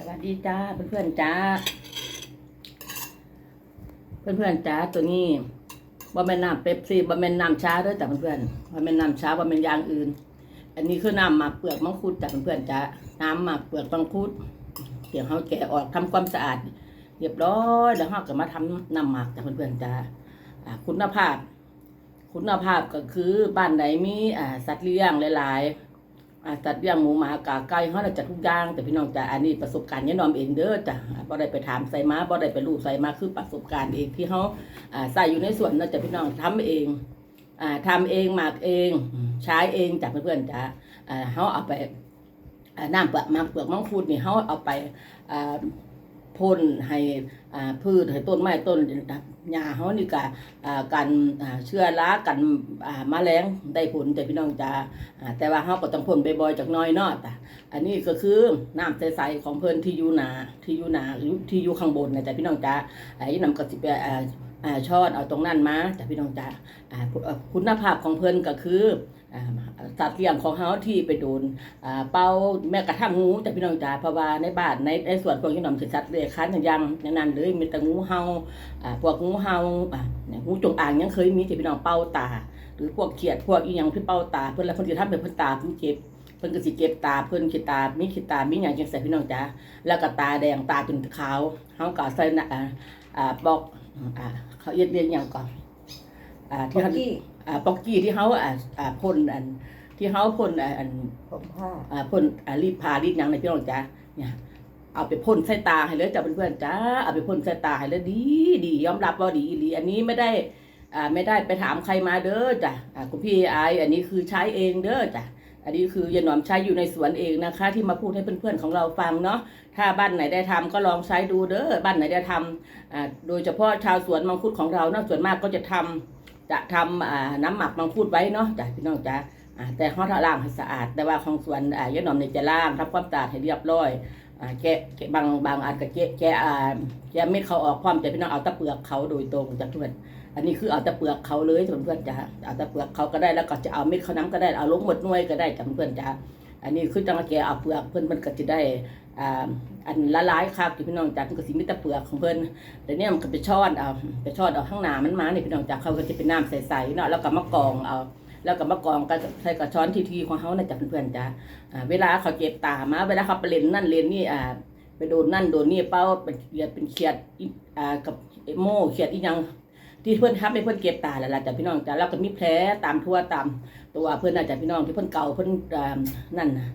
สวัสดีจ้าเพื่อนๆจ้า เพื่อนๆจ้าตัวนี้ว่าแม่นน้ำเป๊ปซี่ว่าแม่นน้ำช้าเด้วยจ้ะเพื่อนๆว่าแม่นน้ำช้าว่าแม่นอย่างอื่น อันนี้คือน้ำหมักเปลือกมังคุดจ้ะเพื่อนๆจ้าน้ำหมักเปลือกมังคุดเดี๋ยวเขาแกะออกทำความสะอาดเรียบร้อยแล้วเราก็มาทำน้ำหมักจ้ะเพื่อนๆจ้าคุณภาพ คุณภาพก็คือบ้านไหนมีสัตว์เลี้ยงหลาย ๆ ตัดเลี้ยงหมูหมากาไก่เขาน่ะจะทุกอย่าง แต่พี่น้องจ้ะอันนี้ประสบการณ์ยายนอมเองเด้อจ้ะอ่าบ่ได้ไปถามใส่มาบ่ได้ไปรู้ใส่มาคือประสบการณ์เองที่เขาใส่อยู่ในสวนเนาะจ้ะพี่น้องทำเองอ่าทำเองหมักเองใช้เองจ้ะเพื่อนๆจ้ะเขาเอาไปน้ำเปลือกมักเปลือกมังคุดนี่เขาเอาไป พ่นให้พืชให้ต้นไม้ต้นหญ้าเขานี่ก็อ่ากันอ่าเชื้อรากันมาแมลงได้ผลแต่พี่น้องจะแต่ว่าเฮาก็ต้องพ่นบ่อยๆจากน้อยนอดอันนี้ก็คือน้ำใสๆของเพิ่นที่อยู่หนาที่อยู่หนาที่อยู่ข้างบนนะจ๊ะพี่น้องจ้าไอ้นำก็สิไปอ่าอ่า ช้อนเอาตรงนั้นมาจ้ะพี่น้องจ้าอ่าคุณภาพของเพิ่นก็คืออ่าสัตว์เลี้ยงของเฮาที่ไปโดนอ่าเป่าแม้กระทั่งงูจ้ะพี่น้องจ้าเพราะว่าในบ้านในในสวนพวกนี้นำสิสัตว์เลื้อยคลานย่างอย่านั้นเลยมีแต่งูเห่าอ่าพวกงูเห่าอ่างูจงอางยังเคยมีที่พี่น้องเป่าตา หรือพวกเขียดพวกอีหยังที่เป่าตาเพิ่นแล้วเพิ่นสิทำเป็นเพิ่นตาเพิ่นเจ็บเพิ่นก็สิเจ็บตาเพิ่นขี้ตามีขี้ตามีหยังจังซี่พี่น้องจ้าแล้วก็ตาแดงตาเป็นขาวเฮาก็ใส่น่ะอ่าอ่าบอก อ่าเขาเรียกเรียนหยังก่อน อ่าที่ที่เขาที่อ่าปอกกี้ที่เฮาอ่าอ่าพ่นอัน ที่เฮาพ่นอ่าอันผมผ้าอ่าพ่นอ่ารีดพารีดหยังในพี่น้องจ้าเนี่ยเอาไปพ่นใส่ตาให้เลยจ้าเพื่อนๆจ้าเอาไปพ่นใส่ตาให้เลยดีดียอมรับว่าดีดีอันนี้ไม่ได้อ่าไม่ได้ไปถามใครมาเด้อจ้ะอ่าคุณพี่ไอายอันนี้คือใช้เองเด้อจ้ะ อันนี้คือยายหนอมใช้อยู่ในสวนเองนะคะ ที่มาพูดให้เพื่อนๆของเราฟังเนาะถ้าบ้านไหนได้ทำก็ลองใช้ดูเด้อบ้านไหนได้ทำอ่าโดยเฉพาะชาวสวนมังคุดของเราเนาะส่วนมากก็จะทำจะทำอ่าน้ำหมักมังคุดไว้เนาะจ้ะพี่น้องจ้ะอ่าแต่เขาถ้าล้างให้สะอาด แต่ว่าของสวนอ่ายายหนอมเนี่ยจะล้างทำความสะอาดให้เรียบร้อยแกะบางบางอันก็แกะแกะแกะเม็ดเขาออกความจะพี่น้องเอาตะเปลือกเขาโดยตรงจากเพื่อนอันนี้คือเอาแตะเปลือกเขาเลยเพื่อนๆจ้ะเอาแตะเปลือกเขาก็ได้แล้วก็จะเอาเม็ดเขาน้ำก็ได้เอาลงหมดหน่วยก็ได้จ้ะเพื่อนจ้ะอันนี้คือจังแกเอาเปลือกเพื่อนมันก็จะได้อ่าอันละลายครับที่พี่น้องจ้ะมันก็สิมีแต่เปลือกของเพื่อนแต่เนี่ยมันก็ไปช้อนเอาไปช้อนเอาข้างหน้ามันมาเนี่ยพี่น้องจ้ะเขาก็จะเป็นน้ำใสๆเนาะแล้วก็มากรองเอาแล้วก็มากองกันใส่กระช้อนทีทีของเขานะจ๊ะเพื่อนๆจ้ะอ่าเวลาเขาเจ็บตามาเวลาเขาไปเล่นนั่นเล่นนี่อ่าไปโดนนั่นโดนนี่เป้าเป็นเขียดเป็นเขียดอีอ่ากับโม่เขียดอีหยัง ที่เพื่อนทับในเพื่อนเก็บตาแล้วล่ะจ้ะพี่น้องจ้ะแล้วก็มีแผลตามทั่วตามตัวเพื่อนน่ะจ้ะพี่น้องที่เพื่อนเก่าเพื่อนนั่นนะ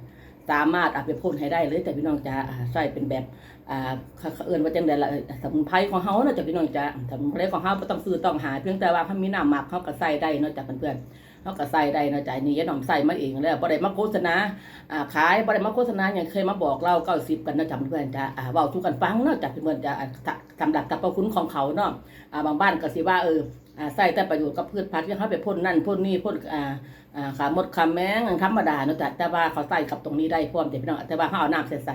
สามารถเอาไปพ่นให้ได้เลยแต่พี่น้องจะใส่เป็นแบบอ่าเขาเอื่นว่าจังใดละเอ่อสมุนไพรของเฮาเนาะจ้ะพี่น้องจะสมุนไพรของเฮาต้องซื้อต้องหาเพียงแต่ว่าเขามีน้ำหมักเขาก็ใส่ได้เนาะจ้ะเพื่อนๆ เขาก็ใส่ได้นะจ๊ะนี่ยายหน่อมใส่มาเองแล้วบ่ได้มาโฆษณาอ่าขายบ่ได้มาโฆษณาอย่างเคยมาบอกเราเก้าสิบกันนะจ๊ะเพื่อนจ้ะอ่าเว้าทุกกันฟังเนาะจ้ะเพื่อนจ้ะสำหรับกับประคุณของเขาเนาะอ่าบางบ้านก็สิว่าเอออ่าใส่แต่ประโยชน์กับพืชพันธุ์ที่เขาไปพ่นนั่นพ่นนี่พ่นอ่าอ่าขามดขามแมงธรรมดาเนาะจ้ะแต่ว่าเขาใส่กับตรงนี้ได้พร้อมจ้ะพี่น้องแต่ว่าเขาเอาน้ำใส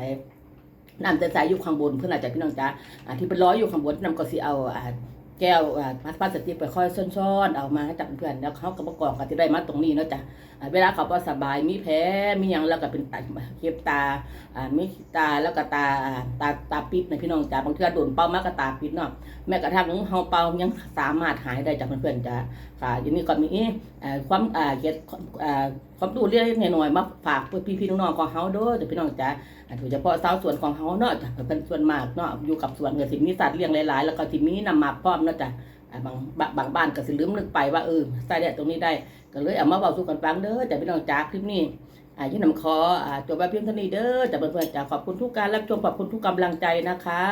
ๆน้ำใสๆอยู่ข้างบนเพื่อนอาจจะพี่น้องจ้ะอ่าที่เป็นร้อยอยู่ข้างบนน้ำก็สิเอาอ่า แก้วอ่าพลาสติกไปค่อยซ่อนๆเอามาให้จับเพื่อนแล้วเขาก็ประกอบกันจะได้มาตรงนี้เนาะจ้ะเวลาเขาก็สบายมีแผลมียังแล้วก็เป็นตาเก็บตาอ่ามีตาแล้วก็ตาตาตาปิดนะพี่น้องจ้ะบางทีโดนเป้ามากก็ตาปิดเนาะแม้กระทั่งเฮาเป่ายังสามารถหายได้จากเพื่อนๆจ้ะค่ะอย่างนี้ก็มีอ่าความอ่าเก็บอ่าความรู้เล็กๆน้อยมาฝากพี่ๆน้องๆของเฮาเด้อจ้ะพี่น้องจ้าโดยเฉพาะสาวสวนของเฮาเนาะจ้ะเป็นส่วนมากเนาะอยู่กับสวนก็สิมีสัตว์เลี้ยงหลายๆ แล้วก็สิมีน้ำมักพร้อมเนาะจ้ะอ่บางบางบางบ้านก็สิลืมนึกไปว่าเออใส่ได้ตรงนี้ได้ก็เลยเอามาเว้าสู่กันฟังเด้อจ้ะพี่น้องจ้าคลิปนี้อายื่นนำคอจบไว้เพียงเท่านี้เด้อจ้ะเพื่อนๆจ้ะขอบคุณทุกการรับชมขอบคุณทุกกำลังใจนะคะ